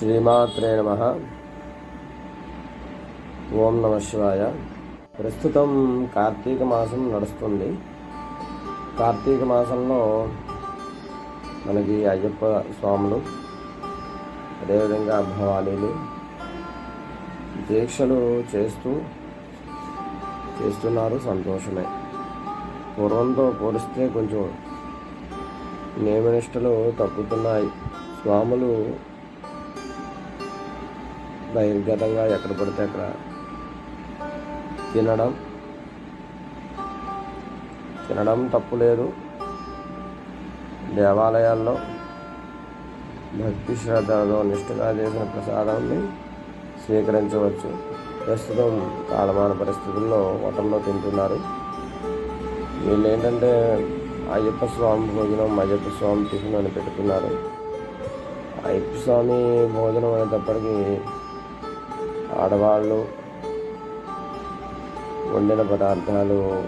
శ్రీమాత్రే నమ. ఓం నమ శివాయ. ప్రస్తుతం కార్తీక మాసం నడుస్తుంది. కార్తీక మాసంలో మనకి అయ్యప్ప స్వాములు అదేవిధంగా భవానీలు దీక్షలు చేస్తూ చేస్తున్నారు సంతోషమే. పూర్వంతో పోలిస్తే కొంచెం నియమనిష్టలు తగ్గుతున్నాయి స్వాములు బహిర్గతంగా ఎక్కడ పడితే అక్కడ తినడం. తినడం తప్పు లేదు. దేవాలయాల్లో భక్తి శ్రద్ధలతో నిష్ఠగా చేసిన ప్రసాదాన్ని స్వీకరించవచ్చు. ప్రస్తుతం కాలమాన పరిస్థితుల్లో హోటల్లో తింటున్నారు. వీళ్ళు ఏంటంటే అయ్యప్ప స్వామి భోజనం అయ్యప్ప స్వామి టిఫిన్ అని పెట్టుకున్నారు. అయ్యప్ప స్వామి భోజనం అనేటప్పటికీ ఆడవాళ్ళు వండిన పదార్థాలు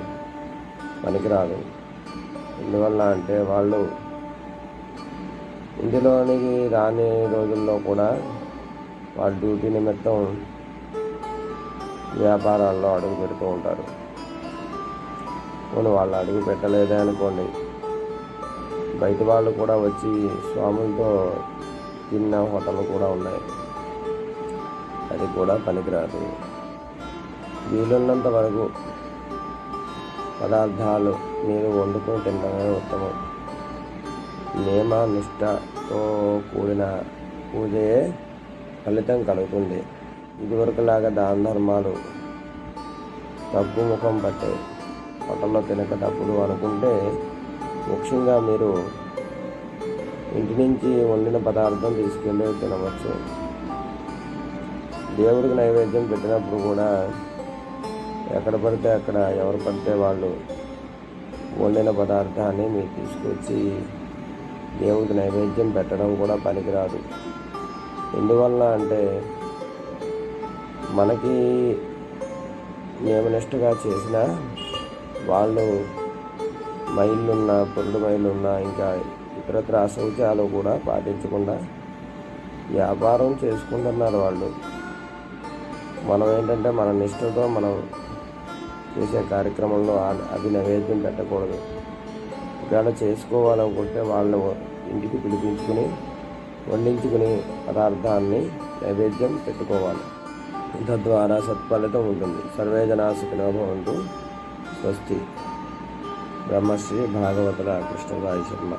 పనికిరాదు. ఎందువల్ల అంటే వాళ్ళు ఇంటిలోనికి రాని రోజుల్లో కూడా వాళ్ళ డ్యూటీ నిమిత్తం వ్యాపారాల్లో అడుగు పెడుతూ ఉంటారు. పోనీ వాళ్ళు అడుగు పెట్టలేదే అనుకోండి బయట వాళ్ళు కూడా వచ్చి స్వాములతో తిన్న హోటళ్ళు కూడా ఉన్నాయి. అది కూడా పనికిరాదు. వీలున్నంత వరకు పదార్థాలు మీరు వండుకొని తినడమే ఉత్తమం. నియమ నిష్టతో కూడిన పూజయే ఫలితం కలుగుతుంది. ఇదివరకులాగా దాన ధర్మాలు తగ్గు ముఖం పట్టే హోటల్లో తినక తప్పుడు అనుకుంటే ముఖ్యంగా మీరు ఇంటి నుంచి వండిన పదార్థం తీసుకెళ్ళి తినవచ్చు. దేవుడికి నైవేద్యం పెట్టినప్పుడు కూడా ఎక్కడ పడితే అక్కడ ఎవరు పడితే వాళ్ళు వండిన పదార్థాన్ని మీరు తీసుకొచ్చి దేవుడికి నైవేద్యం పెట్టడం కూడా పనికిరాదు. ఎందువల్ల అంటే మనకి నియమనిష్టగా చేసిన వాళ్ళు మైళ్ళున్నా పొరుడు మైళ్ళున్నా ఇంకా ఇతరత్ర అశౌచాలు కూడా పాటించకుండా వ్యాపారం చేసుకుంటున్నారు వాళ్ళు. మనం ఏంటంటే మన నిష్ఠతో మనం చేసే కార్యక్రమంలో అది నైవేద్యం పెట్టకూడదు. ఒకవేళ చేసుకోవాలనుకుంటే వాళ్ళని ఇంటికి పిలిపించుకుని వండించుకుని పదార్థాన్ని నైవేద్యం పెట్టుకోవాలి. తద్వారా సత్ఫలితం ఉంటుంది. సర్వే భవంతు స్వస్తి. బ్రహ్మశ్రీ భాగవతుల కృష్ణరాయ శర్మ.